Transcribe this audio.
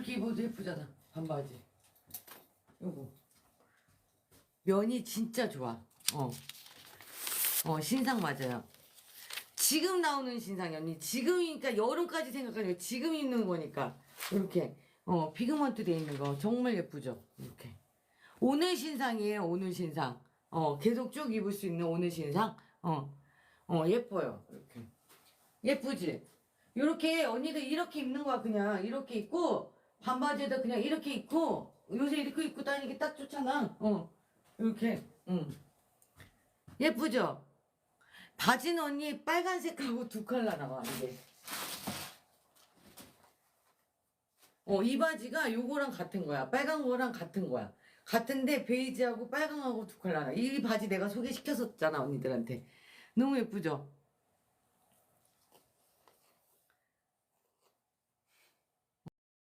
이렇게 입어도 예쁘잖아. 반바지. 요거. 면이 진짜 좋아. 어. 어, 신상 맞아요. 지금 나오는 신상이 언니. 지금이니까 여름까지 생각하니까 지금 입는 거니까. 이렇게. 어, 피그먼트 돼 있는 거. 정말 예쁘죠? 이렇게. 오늘 신상이에요, 오늘 신상. 어, 계속 쭉 입을 수 있는 오늘 신상. 어, 어, 예뻐요. 이렇게. 예쁘지? 요렇게 언니들 이렇게 입는 거야, 그냥. 이렇게 입고, 반바지에다 그냥 이렇게 입고, 요새 이렇게 입고 다니기 딱 좋잖아. 어, 이렇게. 응. 예쁘죠? 바지는 언니 빨간색하고 두 컬러 나와, 이게. 어, 이 바지가 요거랑 같은 거야. 빨간 거랑 같은 거야. 같은데 베이지하고 빨강하고 두 컬러 나. 이 바지 내가 소개시켰었잖아, 언니들한테. 너무 예쁘죠?